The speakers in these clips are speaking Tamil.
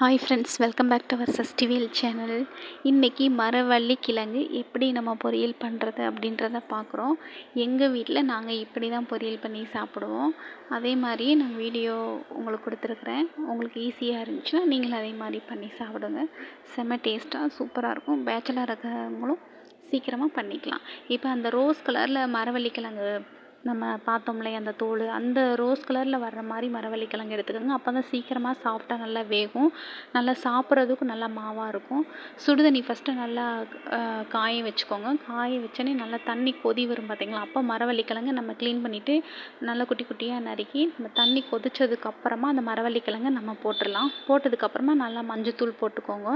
Hi friends welcome back to our சஸ்டிவியல் channel இன்றைக்கி மரவள்ளி கிழங்கு எப்படி நம்ம பொரியல் பண்ணுறது அப்படின்றத பார்க்குறோம் எங்கள் வீட்டில் நாங்கள் இப்படி தான் பொரியல் பண்ணி சாப்பிடுவோம். அதே மாதிரி நான் வீடியோ உங்களுக்கு கொடுத்துருக்குறேன். உங்களுக்கு ஈஸியாக இருந்துச்சுன்னா நீங்களும் அதே மாதிரி பண்ணி சாப்பிடுங்க. செம்ம டேஸ்ட்டாக சூப்பராக இருக்கும். பேச்சலாக இருக்கிறவங்களும் சீக்கிரமாக பண்ணிக்கலாம். இப்போ அந்த ரோஸ் கலரில் மரவள்ளி கிழங்கு நம்ம பார்த்தோம் இல்லையா அந்த தோல் அந்த ரோஸ் கலரில் வர்ற மாதிரி மரவள்ளி கிழங்கு எடுத்துக்கோங்க அப்போ தான் சீக்கிரமாக சாஃப்டாக நல்லா வேகும். நல்லா சாப்பிட்றதுக்கும் நல்லா மாவாக இருக்கும். சுடுதண்ணி ஃபஸ்ட்டு நல்லா காய வச்சுக்கோங்க. காய வச்சோன்னே நல்லா தண்ணி கொதி வரும் பார்த்தீங்களா? அப்போ மரவள்ளி கிழங்கு நம்ம க்ளீன் பண்ணிவிட்டு நல்லா குட்டி குட்டியாக நறுக்கி நம்ம தண்ணி கொதிச்சதுக்கப்புறமா அந்த மரவள்ளி கிழங்கு நம்ம போட்டுடலாம். போட்டதுக்கப்புறமா நல்லா மஞ்சத்தூள் போட்டுக்கோங்க.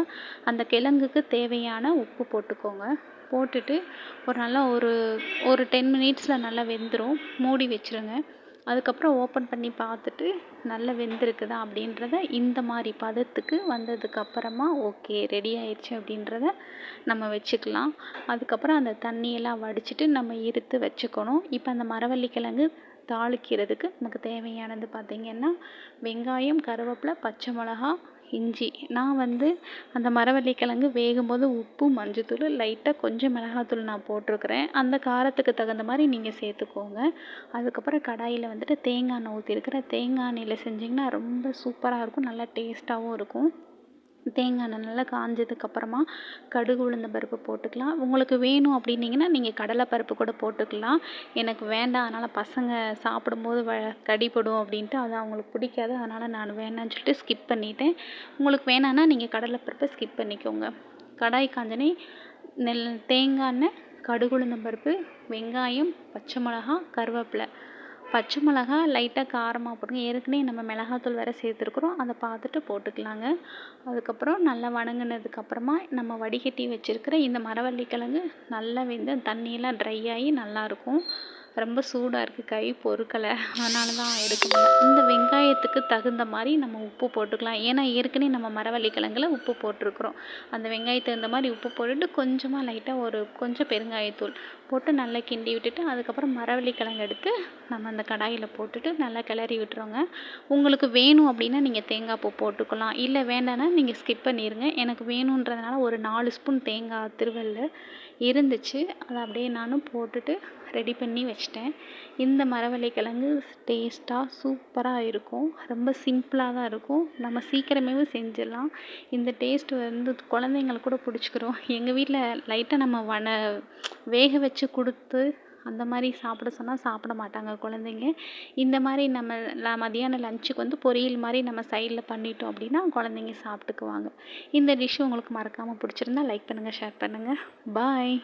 அந்த கிழங்குக்கு தேவையான உப்பு போட்டுக்கோங்க. போட்டுட்டு ஒரு நல்லா ஒரு ஒரு டென் மினிட்ஸில் நல்லா வெந்துடும் மூடி வச்சுருங்க. அதுக்கப்புறம் ஓப்பன் பண்ணி பார்த்துட்டு நல்லா வெந்திருக்குதா அப்படின்றத இந்த மாதிரி பதத்துக்கு வந்ததுக்கப்புறமா ஓகே ரெடி ஆயிடுச்சு அப்படின்றத நம்ம வச்சுக்கலாம். அதுக்கப்புறம் அந்த தண்ணியெல்லாம் வடிச்சிட்டு நம்ம இருத்து வச்சுக்கணும். இப்போ அந்த மரவள்ளி கிழங்கு தாளிக்கிறதுக்கு நமக்கு தேவையானது பார்த்திங்கன்னா வெங்காயம் கருவேப்பிலை பச்சை மிளகா இஞ்சி. நான் வந்து அந்த மரவள்ளி கிழங்கு வேகும்போது உப்பு மஞ்சத்தூள் லைட்டாக கொஞ்சம் மிளகாத்தூள் நான் போட்டிருக்கிறேன். அந்த காரத்துக்கு தகுந்த மாதிரி நீங்கள் சேர்த்துக்கோங்க. அதுக்கப்புறம் கடாயில் வந்துட்டு தேங்காய் எண்ணெய் ஊற்றிருக்கிறேன் தேங்காய் எண்ணெயில் செஞ்சிங்கன்னா ரொம்ப சூப்பராக இருக்கும். நல்லா டேஸ்ட்டாகவும் இருக்கும். தேங்காய் எண்ணெய் நல்லா காஞ்சதுக்கப்புறமா கடுகு உளுந்த பருப்பு போட்டுக்கலாம். உங்களுக்கு வேணும் அப்படின்னீங்கன்னா நீங்கள் கடலை பருப்பு கூட போட்டுக்கலாம். எனக்கு வேண்டாம் அதனால் பசங்க சாப்பிடும்போது வ கடிப்படும் அப்படின்ட்டு அது அவங்களுக்கு பிடிக்காது. அதனால் நான் வேணான்னு சொல்லிட்டு ஸ்கிப் பண்ணிட்டேன். உங்களுக்கு வேணான்னா நீங்கள் கடலை பருப்பை ஸ்கிப் பண்ணிக்கோங்க. கடாய் காஞ்சனே நெல் தேங்காய் எண்ணெய் கடுகு உளுந்தம் பருப்பு வெங்காயம் பச்சை மிளகா கருவேப்பிலை. பச்சை மிளகா லைட்டாக காரமாக போடுங்க ஏற்கனவே நம்ம மிளகாத்தூள் வேறு சேர்த்துருக்குறோம். அதை பார்த்துட்டு போட்டுக்கலாங்க. அதுக்கப்புறம் நல்லா வணங்கினதுக்கப்புறமா நம்ம வடிகட்டி வச்சுருக்கிற இந்த மரவள்ளி கிழங்கு நல்லா வெந்து தண்ணியெல்லாம் ட்ரை ஆகி நல்லாயிருக்கும் ரொம்ப சூடாக இருக்குது கை பொறுக்கலை. அதனால தான் எடுக்க இந்த வெங்காயத்துக்கு தகுந்த மாதிரி நம்ம உப்பு போட்டுக்கலாம். ஏன்னா ஏற்கனவே நம்ம மரவள்ளி கிழங்குல உப்பு போட்டிருக்குறோம். அந்த வெங்காயத்துக்கு தகுந்த மாதிரி உப்பு போட்டுட்டு கொஞ்சமாக லைட்டாக ஒரு கொஞ்சம் பெருங்காயத்தூள் போட்டு நல்லா கிண்டி விட்டுட்டு அதுக்கப்புறம் மரவள்ளி கிழங்கு எடுத்து நம்ம அந்த கடாயில் போட்டுட்டு நல்லா கிளறி விட்டுருவோங்க உங்களுக்கு வேணும் அப்படின்னா நீங்கள் தேங்காய் பூ போட்டுக்கலாம். இல்லை வேண்டாம்னா நீங்கள் ஸ்கிப் பண்ணிடுங்க எனக்கு வேணுன்றதுனால ஒரு நாலு ஸ்பூன் தேங்காய் திருவல்ல இருந்துச்சு. அதை அப்படியே நானும் போட்டுட்டு ரெடி பண்ணி வச்சிட்டேன். இந்த மரவள்ளி கிழங்கு டேஸ்ட்டாக சூப்பராக இருக்கும். ரொம்ப சிம்பிளாக தான் இருக்கும். நம்ம சீக்கிரமே செஞ்சிடலாம். இந்த டேஸ்ட் வந்து குழந்தைங்களுக்கு கூட பிடிச்சிக்கிறோம் எங்கள் வீட்டில் லைட்டாக நம்ம வன வேக வச்சு கொடுத்து அந்த மாதிரி சாப்பிட சொன்னால் சாப்பிட மாட்டாங்க குழந்தைங்க. இந்த மாதிரி நம்ம மதியானம் லஞ்சுக்கு வந்து பொரியல் மாதிரி நம்ம சைடில் பண்ணிட்டோம் அப்படின்னா குழந்தைங்க சாப்பிட்டுக்குவாங்க. இந்த டிஷ்ஷு உங்களுக்கு மறக்காமல் பிடிச்சிருந்தா லைக் பண்ணுங்கள் ஷேர் பண்ணுங்கள் பாய்